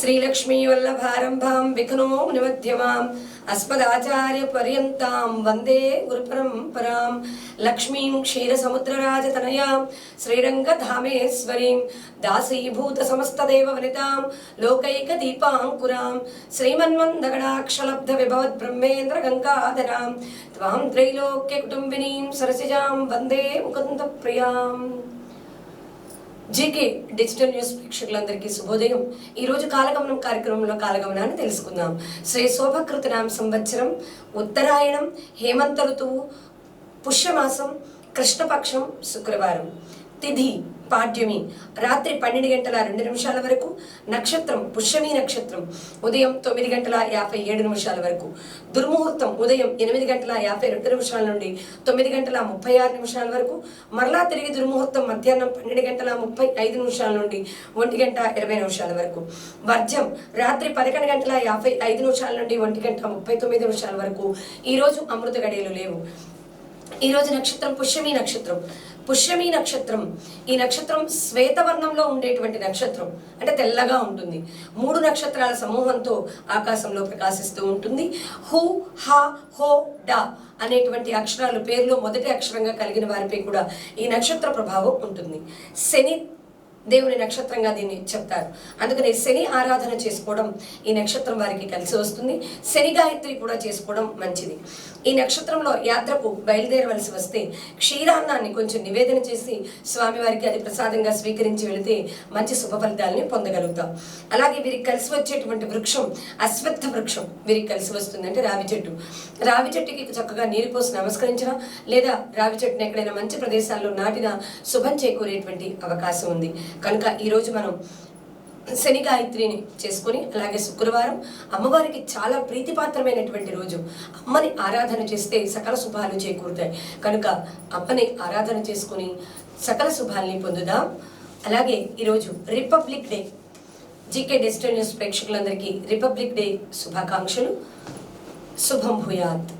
శ్రీలక్ష్మీవల్లభారంభాం విఘ్నో నిమధ్యమాం అస్మదాచార్యపర్యంతాం వందే గురుపరంపరాం. లక్ష్మీం క్షీరసముద్రరాజతనయాం శ్రీరంగధామేశ్వరీం దాసీభూత సమస్తదేవ వనితాం లోకైక దీపాంకురాం శ్రీమన్మందగడాక్షలబ్ధ విభవద్ బ్రహ్మేంద్ర గంగాధరాం త్వాం త్రైలోక్య కుటుంబినీం సరసిజాం వందే ముకుంద ప్రియాం జీకే డిజిటల్ న్యూస్ ప్రేక్షకులందరికీ శుభోదయం. ఈ రోజు కాలగమనం కార్యక్రమంలో కాలగమనాన్ని తెలుసుకుందాం. శ్రీ శోభకృత నామ సంవత్సరం ఉత్తరాయణం హేమంత ఋతువు పుష్యమాసం కృష్ణపక్షం శుక్రవారం. తిథి పాడ్యమి. రాత్రి పన్నెండు గంటల రెండు నిమిషాల వరకు. నక్షత్రం పుష్యమి నక్షత్రం ఉదయం తొమ్మిది గంటల యాభై ఏడు నిమిషాల వరకు. దుర్ముహూర్తం ఉదయం ఎనిమిది గంటల యాభై రెండు నిమిషాల నుండి తొమ్మిది గంటల ముప్పై ఆరు నిమిషాల వరకు. మరలా తిరిగి దుర్ముహూర్తం మధ్యాహ్నం పన్నెండు గంటల ముప్పై ఐదు నిమిషాల నుండి ఒంటి గంట ఇరవై నిమిషాల వరకు. వర్జం రాత్రి పదకొండు గంటల యాభై ఐదు నిమిషాల నుండి ఒంటి గంట ముప్పై తొమ్మిది నిమిషాల వరకు. ఈరోజు అమృత గడియలు లేవు. ఈ రోజు నక్షత్రం పుష్యమి నక్షత్రం. పుష్యమి నక్షత్రం. ఈ నక్షత్రం శ్వేతవర్ణంలో ఉండేటువంటి నక్షత్రం. అంటే తెల్లగా ఉంటుంది. మూడు నక్షత్రాల సమూహంతో ఆకాశంలో ప్రకాశిస్తూ ఉంటుంది. హు హా హో డా అనేటువంటి అక్షరాలు పేర్లు మొదటి అక్షరంగా కలిగిన వారిపై కూడా ఈ నక్షత్ర ప్రభావం ఉంటుంది. శని దేవుని నక్షత్రంగా దీన్ని చెప్తారు. అందుకని శని ఆరాధన చేసుకోవడం ఈ నక్షత్రం వారికి కలిసి వస్తుంది. శని గాయత్రి కూడా చేసుకోవడం మంచిది. ఈ నక్షత్రంలో యాత్రకు బయలుదేరవలసి వస్తే క్షీరాన్నాన్ని కొంచెం నివేదన చేసి స్వామివారికి అది ప్రసాదంగా స్వీకరించి వెళితే మంచి శుభ ఫలితాలని పొందగలుగుతాం. అలాగే వీరికి కలిసి వచ్చేటువంటి వృక్షం అశ్వత్థ వృక్షం వీరికి కలిసి వస్తుంది అంటే రావి చెట్టు. రావి చెట్టుకి చక్కగా నీరు పోసి నమస్కరించడం లేదా రావి చెట్టుని ఎక్కడైనా మంచి ప్రదేశాల్లో నాటిన శుభం చేకూరేటువంటి అవకాశం ఉంది. కనుక ఈరోజు మనం శని గాయత్రిని చేసుకొని అలాగే శుక్రవారం అమ్మవారికి చాలా ప్రీతిపాత్రమైనటువంటి రోజు. అమ్మని ఆరాధన చేస్తే సకల శుభాలు చేకూరుతాయి. కనుక అమ్మని ఆరాధన చేసుకుని సకల శుభాల్ని పొందుదాం. అలాగే ఈరోజు Republic Day. GK digital news ప్రేక్షకులందరికీ రిపబ్లిక్ డే శుభాకాంక్షలు. శుభం భూయాత్.